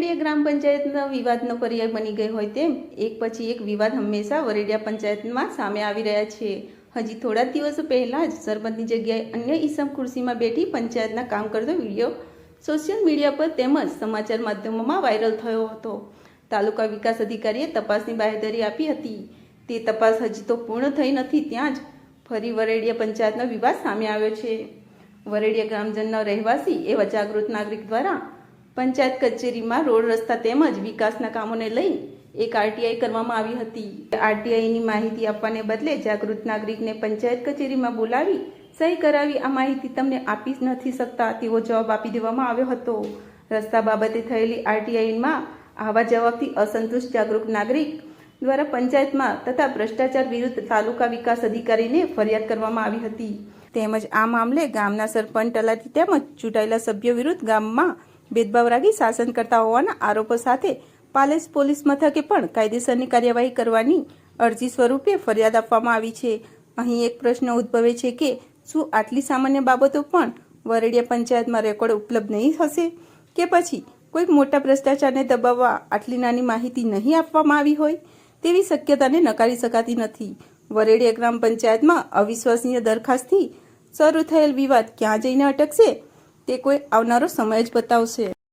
વરેડિયા ગ્રામ પંચાયતનો વિવાદનો પર્યાય બની ગઈ હોય તેમ, એક પછી એક વિવાદ હંમેશા વરેડિયા પંચાયતમાં સામે આવી રહ્યા છે. હજી થોડા દિવસો પહેલાં જ સરપંચની જગ્યાએ અન્ય ઈસમ ખુરશીમાં બેઠી પંચાયતના કામ કરતો વીડિયો સોશિયલ મીડિયા પર તેમજ સમાચાર માધ્યમોમાં વાયરલ થયો હતો. તાલુકા વિકાસ અધિકારીએ તપાસની બાહેધરી આપી હતી. તે તપાસ હજી તો પૂર્ણ થઈ નથી ત્યાં જ ફરી વરેડિયા પંચાયતનો વિવાદ સામે આવ્યો છે. વરેડિયા ગ્રામજનના રહેવાસી એવા જાગૃત નાગરિક દ્વારા પંચાયત કચેરીમાં રોડ રસ્તા તેમજ વિકાસના કામોને લઈ એક આરટીઆઈ કરવામાં આવી હતી. આરટીઆઈની માહિતી આપવાને બદલે જાગૃત નાગરિકને પંચાયત કચેરીમાં બોલાવી સહી કરાવી આ માહિતી તમને આપી નથી શકતા તેવો જવાબ આપી દેવામાં આવ્યો હતો. રસ્તા બાબતે થયેલી આરટીઆઈમાં આવા જવાબથી અસંતુષ્ટ જાગૃત નાગરિક દ્વારા પંચાયતમાં તથા ભ્રષ્ટાચાર વિરુદ્ધ તાલુકા વિકાસ અધિકારીને ફરિયાદ કરવામાં આવી હતી. તેમજ આ મામલે ગામના સરપંચ તલાટી તેમજ ચૂંટાયેલા સભ્યો વિરુદ્ધ ગામમાં ભેદભાવ રાખી શાસન કરતા હોવાના આરોપો સાથે પાલેસ પોલીસ મથકે પણ કાયદેસરની કાર્યવાહી કરવાની અરજી સ્વરૂપે ફરિયાદ આપવામાં આવી છે. અહીં એક પ્રશ્ન ઉદ્ભવે છે કે શું આટલી સામાન્ય બાબતો પણ વરેડિયા પંચાયતમાં રેકોર્ડ ઉપલબ્ધ નહીં હશે? કે પછી કોઈક મોટા ભ્રષ્ટાચારને દબાવવા આટલી નાની માહિતી નહીં આપવામાં આવી હોય? તેવી શક્યતાને નકારી શકાતી નથી. વરેડિયા ગ્રામ પંચાયતમાં અવિશ્વસનીય દરખાસ્તથી શરૂ થયેલ વિવાદ ક્યાં જઈને અટકશે? તે કોઈ આવનારો સમય જ બતાવશે.